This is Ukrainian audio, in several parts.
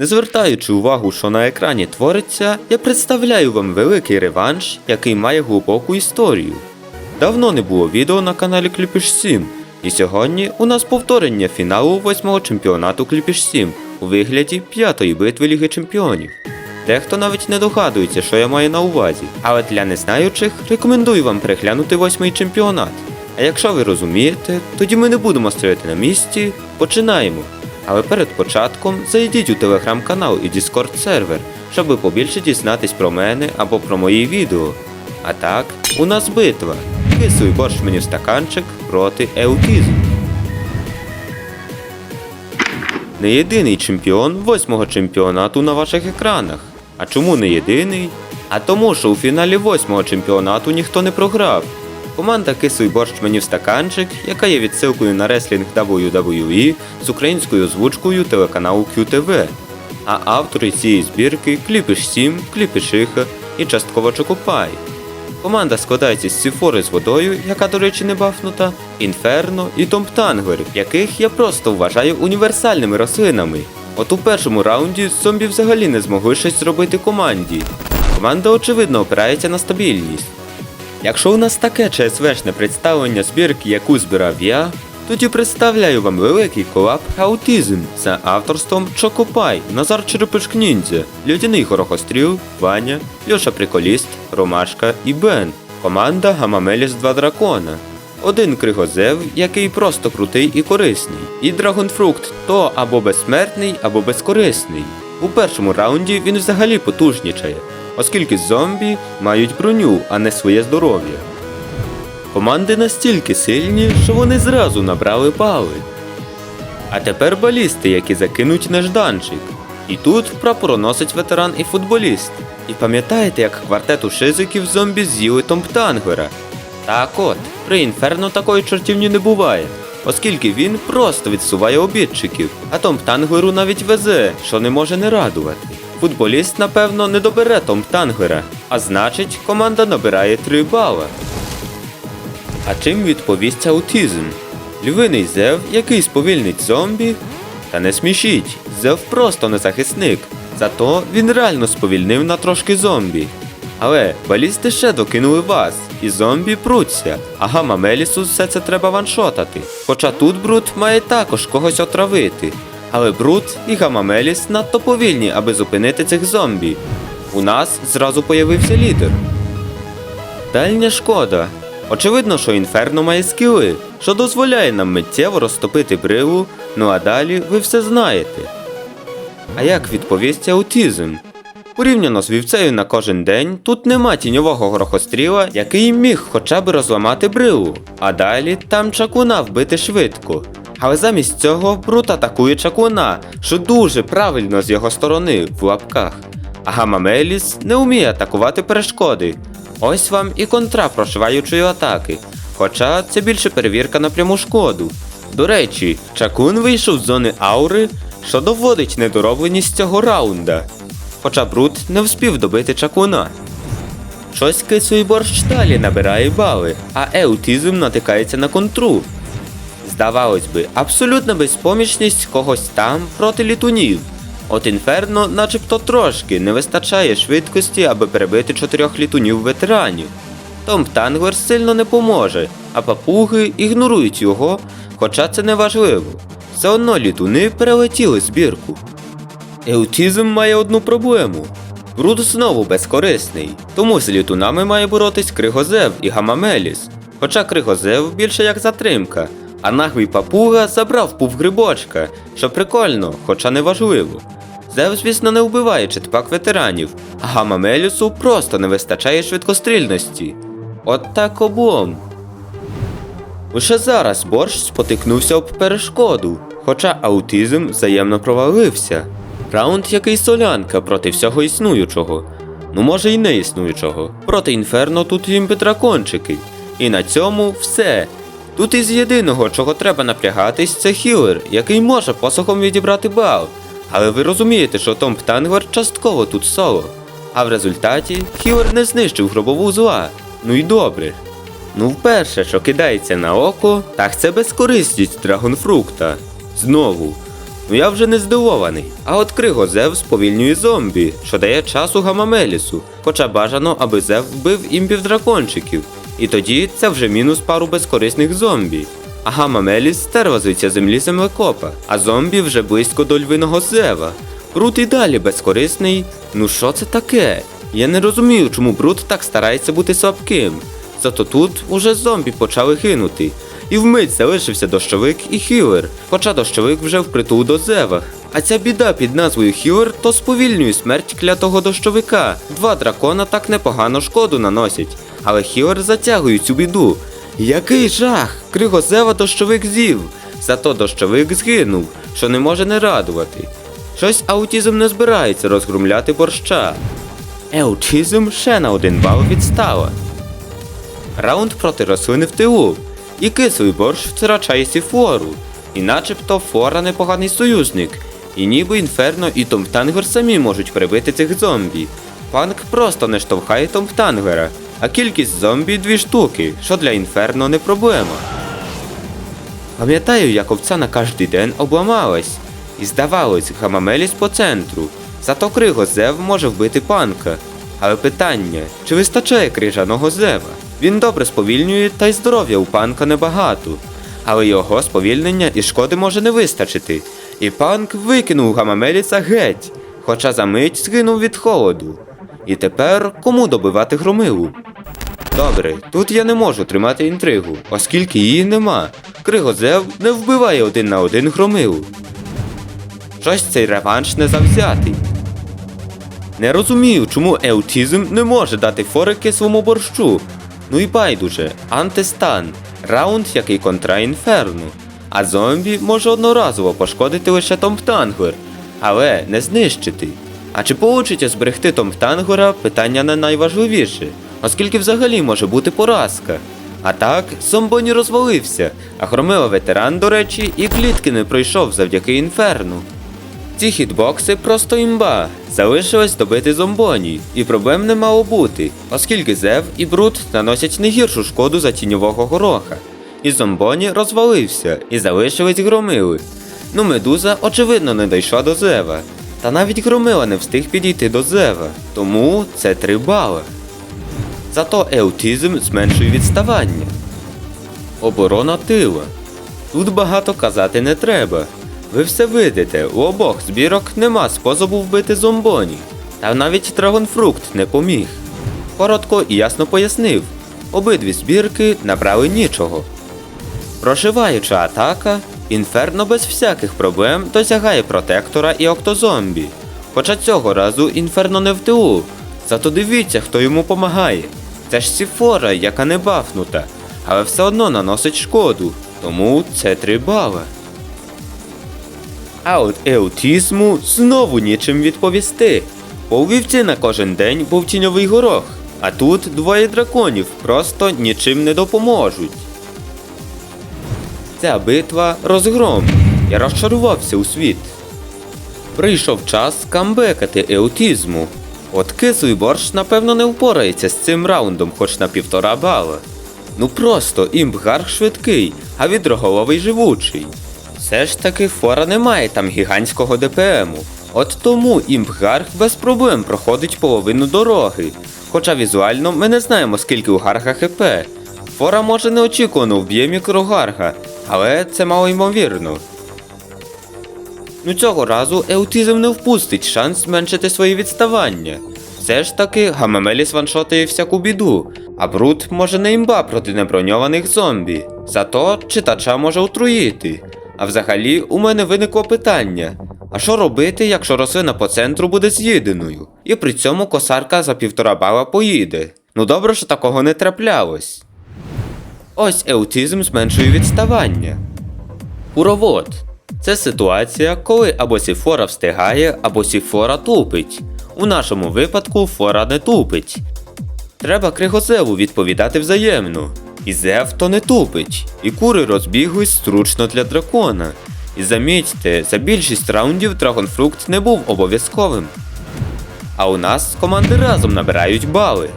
Не звертаючи увагу, що на екрані твориться, я представляю вам великий реванш, який має глибоку історію. Давно не було відео на каналі Кліпіш 7, і сьогодні у нас повторення фіналу восьмого чемпіонату Кліпіш 7 у вигляді п'ятої битви Ліги Чемпіонів. Дехто навіть не догадується, що я маю на увазі, але для незнаючих рекомендую вам переглянути восьмий чемпіонат. А якщо ви розумієте, тоді ми не будемо стояти на місці, починаємо. Але перед початком зайдіть у телеграм-канал і Discord сервер, щоб побільше дізнатись про мене або про мої відео. А так, у нас битва. Кислий борщ мені в стаканчик проти еутізму. Не єдиний чемпіон восьмого чемпіонату на ваших екранах. А чому не єдиний? А тому, що у фіналі восьмого чемпіонату ніхто не програв. Команда Кислий борщ мені в стаканчик, яка є відсилкою на реслінг WWE з українською озвучкою телеканалу QTV. А автори цієї збірки Кліпіш 7, Кліпішиха і частково Чокопай. Команда складається з Сіфори з водою, яка, до речі, не бафнута, Інферно і Томптангер, яких я просто вважаю універсальними рослинами. От у першому раунді зомбі взагалі не змогли щось зробити команді. Команда очевидно опирається на стабільність. Якщо у нас таке ЧСВшне представлення збірки, яку збирав я, тоді представляю вам великий колаб Аутизм за авторством Чокопай, Назар Черепишк Ніндзя, Льодяний Горохостріл, Ваня, Льоша Приколіст, Ромашка і Бен. Команда Гамамеліс 2 дракона. Один кригозев, який просто крутий і корисний. І Драгонфрукт то або безсмертний, або безкорисний. У першому раунді він взагалі потужнічає, оскільки зомбі мають броню, а не своє здоров'я. Команди настільки сильні, що вони зразу набрали бали. А тепер балісти, які закинуть нежданчик. І тут прапороносець ветеран і футболіст. І пам'ятаєте, як квартету шизиків зомбі з'їли Томптангера? Так от, при інферно такої чортівні не буває, оскільки він просто відсуває обідчиків, а Томптангеру навіть везе, що не може не радувати. Футболіст, напевно, не добере Томптангера, а значить, команда набирає 3 бала. А чим відповість аутизм? Львиний зев, який сповільнить зомбі? Та не смішіть, зев просто не захисник. Зато він реально сповільнив на трошки зомбі. Але балісти ще докинули вас, і зомбі пруться, а гамма Мелісу все це треба ваншотати. Хоча тут Брут має також когось отравити. Але Брут і Гамма Меліс надто повільні, аби зупинити цих зомбі. У нас зразу появився лідер. Дальня шкода. Очевидно, що інферно має скіли, що дозволяє нам миттєво розтопити бриву, ну а далі ви все знаєте. А як відповість аутизм? Порівняно з вівцею на кожен день, тут нема тіньового грохостріла, який міг хоча б розламати бриву, а далі там чакуна вбити швидко. Але замість цього Брут атакує чакуна, що дуже правильно з його сторони в лапках. А Гамамеліс не вміє атакувати перешкоди. Ось вам і контра прошиваючої атаки. Хоча це більше перевірка на пряму шкоду. До речі, Чакун вийшов з зони аури, що доводить недоробленість цього раунда. Хоча Брут не вспів добити чакуна. Щось кисий борщ далі набирає бали, а еутизм натикається на контру. Здавалось би, абсолютна безпомічність когось там проти літунів. От інферно, начебто трошки, не вистачає швидкості, аби перебити чотирьох літунів ветеранів. Том Танглер сильно не поможе, а папуги ігнорують його, хоча це не важливо. Все одно літуни перелетіли збірку. Еутізм має одну проблему. Бруд знову безкорисний, тому з літунами має боротись Кригозев і Гамамеліс. Хоча Кригозев більше як затримка, а наглий папуга забрав пув грибочка, що прикольно, хоча не важливо. Зев, звісно, не вбиває четпак ветеранів, а Гамамелісу просто не вистачає швидкострільності. От так облом. Лише зараз борщ спотикнувся об перешкоду, хоча аутизм взаємно провалився. Раунд який солянка проти всього існуючого. Ну може й не існуючого. Проти інферно тут імби дракончики. І на цьому все. Тут із єдиного, чого треба напрягатись, це хілер, який може посохом відібрати бал. Але ви розумієте, що Том Птангер частково тут соло. А в результаті хілер не знищив гробову зла. Ну і добре. Ну, вперше, що кидається на око, так це безкорисність драгонфрукта. Знову. Ну я вже не здивований. А от Криго Зев сповільнює зомбі, що дає часу Гамамелісу, хоча бажано, аби Зев вбив імпів дракончиків. І тоді це вже мінус пару безкорисних зомбі. А Гамамеліс стервазується землі землекопа, а зомбі вже близько до львиного Зева. Брут і далі безкорисний. Ну що це таке? Я не розумію, чому Брут так старається бути слабким. Зато тут уже зомбі почали гинути. І вмить залишився дощовик і хілер, хоча дощовик вже впритул до зева. А ця біда під назвою Хілер то сповільнює смерть клятого дощовика. Два дракона так непогано шкоду наносять, але Хілер затягує цю біду. Який жах! Кригозева дощовик з'їв. Зато дощовик згинув, що не може не радувати. Щось аутізм не збирається розгрумляти борща. Еутізм ще на один бал відстала. Раунд проти рослини в тилу. І кислий борщ втрачає сіфору. І начебто фора непоганий союзник. І ніби інферно і Томптангер самі можуть прибити цих зомбі. Панк просто не штовхає Томптангера, а кількість зомбі дві штуки, що для інферно не проблема. Пам'ятаю, як овця на кожний день обламалась, і здавалось, гамамеліс по центру. Зато криго Зев може вбити панка. Але питання, чи вистачає крижаного зева? Він добре сповільнює, та й здоров'я у панка небагато. Але його сповільнення і шкоди може не вистачити. І панк викинув гамамеліса геть, хоча за мить згинув від холоду. І тепер кому добивати громилу? Добре, тут я не можу тримати інтригу, оскільки її нема. Кригозев не вбиває один на один громилу. Щось цей реванш не завзятий. Не розумію, чому еутізм не може дати фори кислому борщу. Ну і байдуже, антистан, раунд, який контра інферно. А зомбі може одноразово пошкодити лише Томптангер, але не знищити. А чи получиться зберегти Томптангера, питання не найважливіше, оскільки взагалі може бути поразка. А так, Зомбоні розвалився, а Хромила ветеран, до речі, і клітки не пройшов завдяки інферну. Ці хітбокси просто імба. Залишилось добити зомбоні, і проблем не мало бути, оскільки Зев і Брут наносять не гіршу шкоду за тіньового гороха. І зомбоні розвалився, і залишились громили. Ну, медуза, очевидно, не дійшла до Зева. Та навіть громила не встиг підійти до Зева, тому це три бали. Зато еутизм зменшує відставання. Оборона тила. Тут багато казати не треба. Ви все видите, у обох збірок нема способу вбити зомбоні. Та навіть драгонфрукт не поміг. Коротко і ясно пояснив. Обидві збірки набрали нічого. Прошиваюча атака, інферно без всяких проблем досягає протектора і октозомбі. Хоча цього разу інферно не в ТУ. Зато дивіться, хто йому помагає. Це ж Сіфора, яка не бафнута, але все одно наносить шкоду. Тому це 3 бали. А от еутізму знову нічим відповісти. По вівці на кожен день був тіньовий горох, а тут двоє драконів просто нічим не допоможуть. Ця битва розгром. Я розчарувався у світ. Прийшов час камбекати еутізму. От кислий борщ, напевно, не впорається з цим раундом хоч на півтора бала. Ну просто імбгарх швидкий, а відроголовий живучий. Все ж таки фора не має там гігантського ДПМу. От тому імбгарх без проблем проходить половину дороги. Хоча візуально ми не знаємо, скільки у гарга ХП. Фора може неочікувано вб'є мікрогарга, але це мало ймовірно. Ну цього разу еутизм не впустить шанс зменшити свої відставання. Все ж таки, Гамамеліс ваншотає всяку біду, а Брут може не імба проти неброньованих зомбі. Зато читача може отруїти. А взагалі, у мене виникло питання: а що робити, якщо рослина по центру буде з'їденою? І при цьому косарка за півтора бала поїде. Ну добре, що такого не траплялось. Ось еутизм зменшує відставання. Уровод. Це ситуація, коли або сіфора встигає, або сіфора тупить. У нашому випадку фора не тупить. Треба кригозеву відповідати взаємно. І зев то не тупить, і кури розбіглись зручно для дракона. І замітьте, за більшість раундів драгонфрукт не був обов'язковим. А у нас команди разом набирають бали.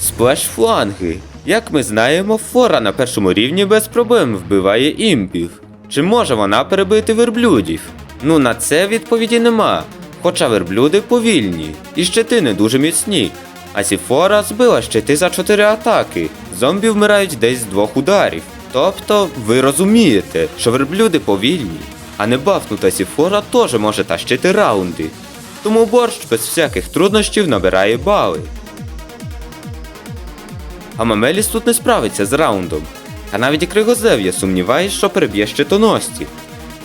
Сплеш фланги. Як ми знаємо, фора на першому рівні без проблем вбиває імпів. Чи може вона перебити верблюдів? Ну на це відповіді нема. Хоча верблюди повільні, і щити не дуже міцні. А Сіфора збила щити за 4 атаки. Зомбі вмирають десь з двох ударів. Тобто, ви розумієте, що верблюди повільні, а не бафнута Сіфора теж може тащити раунди. Тому борщ без всяких труднощів набирає бали. А Мамеліс тут не справиться з раундом. А навіть Кригозев'я сумніваюсь, що переб'є щитоносців.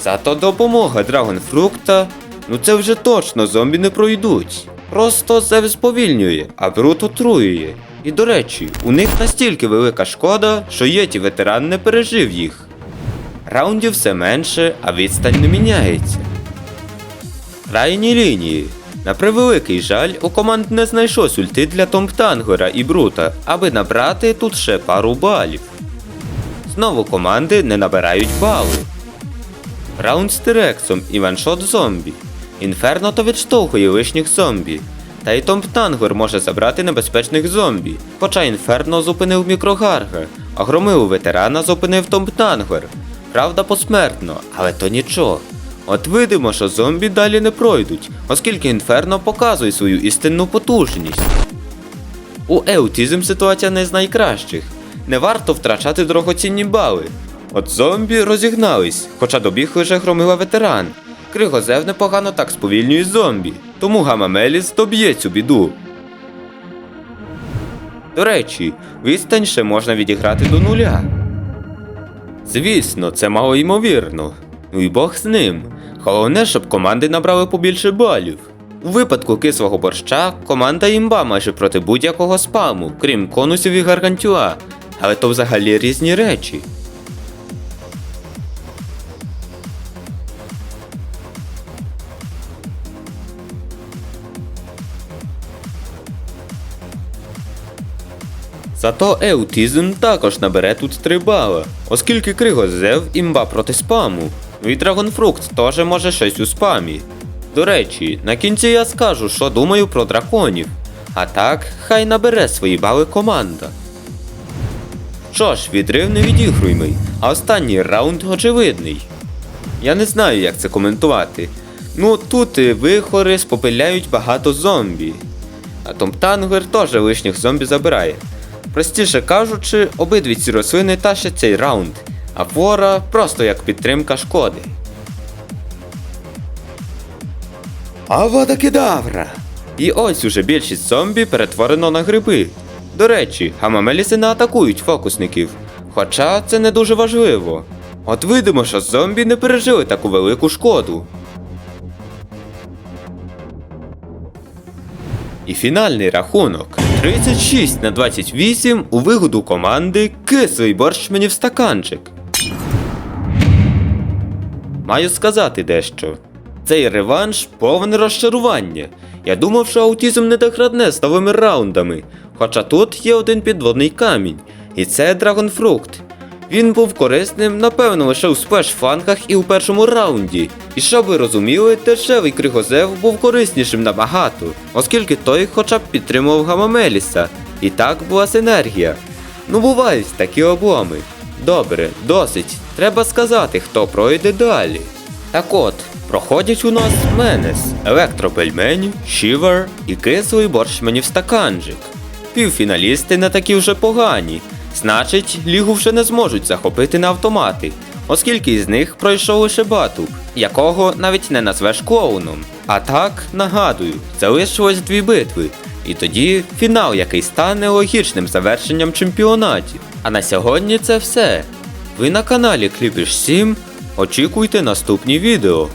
Зато допомога Драгонфрукта, ну це вже точно зомбі не пройдуть. Просто Зев сповільнює, а Брут отруює. І до речі, у них настільки велика шкода, що Єті ветеран не пережив їх. Раундів все менше, а відстань не міняється. Крайні лінії. На превеликий жаль, у команд не знайшлось ульти для Томптангера і Брута, аби набрати тут ще пару балів. Знову команди не набирають бали. Раунд з Тирексом і ваншот зомбі. Інферно то відштовхує лишніх зомбі. Та й Томптангер може забрати небезпечних зомбі. Хоча Інферно зупинив мікрогарга, а громилу ветерана зупинив Томптангер. Правда, посмертно, але то нічого. От видимо, що зомбі далі не пройдуть, оскільки Інферно показує свою істинну потужність. У Еутізм ситуація не з найкращих. Не варто втрачати дорогоцінні бали. От зомбі розігнались, хоча добіг лише громила ветеран. Кригозев непогано так сповільнює зомбі, тому Гамамеліс доб'є цю біду. До речі, відстань ще можна відіграти до нуля. Звісно, це мало ймовірно. Ну і Бог з ним. Головне, щоб команди набрали побільше балів. У випадку кислого борща команда імба майже проти будь-якого спаму, крім конусів і гаргантюа. Але то взагалі різні речі. Зато Еутізм також набере тут 3 бала, оскільки Кригозев імба проти спаму. Ну і Драгонфрукт теж може щось у спамі. До речі, на кінці я скажу, що думаю про драконів. А так, хай набере свої бали команда. Що ж, відрив не відігруймий, а останній раунд очевидний. Я не знаю, як це коментувати. Ну, тут вихори спопиляють багато зомбі. А Томптангер теж лишніх зомбі забирає. Простіше кажучи, обидві ці рослини тащать цей раунд, а флора просто як підтримка шкоди. Авада кедавра! І ось уже більшість зомбі перетворено на гриби. До речі, гамамеліси не атакують фокусників, хоча це не дуже важливо. От видимо, що зомбі не пережили таку велику шкоду. І фінальний рахунок 36 на 28 у вигоду команди Кислий борщ мені в стаканчик. Маю сказати дещо. Цей реванш повне розчарування. Я думав, що аутізм не так радне з новими раундами. Хоча тут є один підводний камінь, і це Драгонфрукт. Він був корисним, напевно, лише у спеш-фанках і у першому раунді. І щоб ви розуміли, дешевий Кригозев був кориснішим набагато, оскільки той хоча б підтримував Гамамеліса. І так була синергія. Ну бувають такі обломи. Добре, досить. Треба сказати, хто пройде далі. Так от, проходять у нас Менес, Електропельмені, Шівер і кислий борщ мені в стаканчик. Півфіналісти не такі вже погані. Значить, лігу вже не зможуть захопити на автомати, оскільки із них пройшов лише Батуб, якого навіть не назвеш клоуном. А так, нагадую, залишилось дві битви, і тоді фінал, який стане логічним завершенням чемпіонатів. А на сьогодні це все. Ви на каналі Кліпіш 7. Очікуйте наступні відео.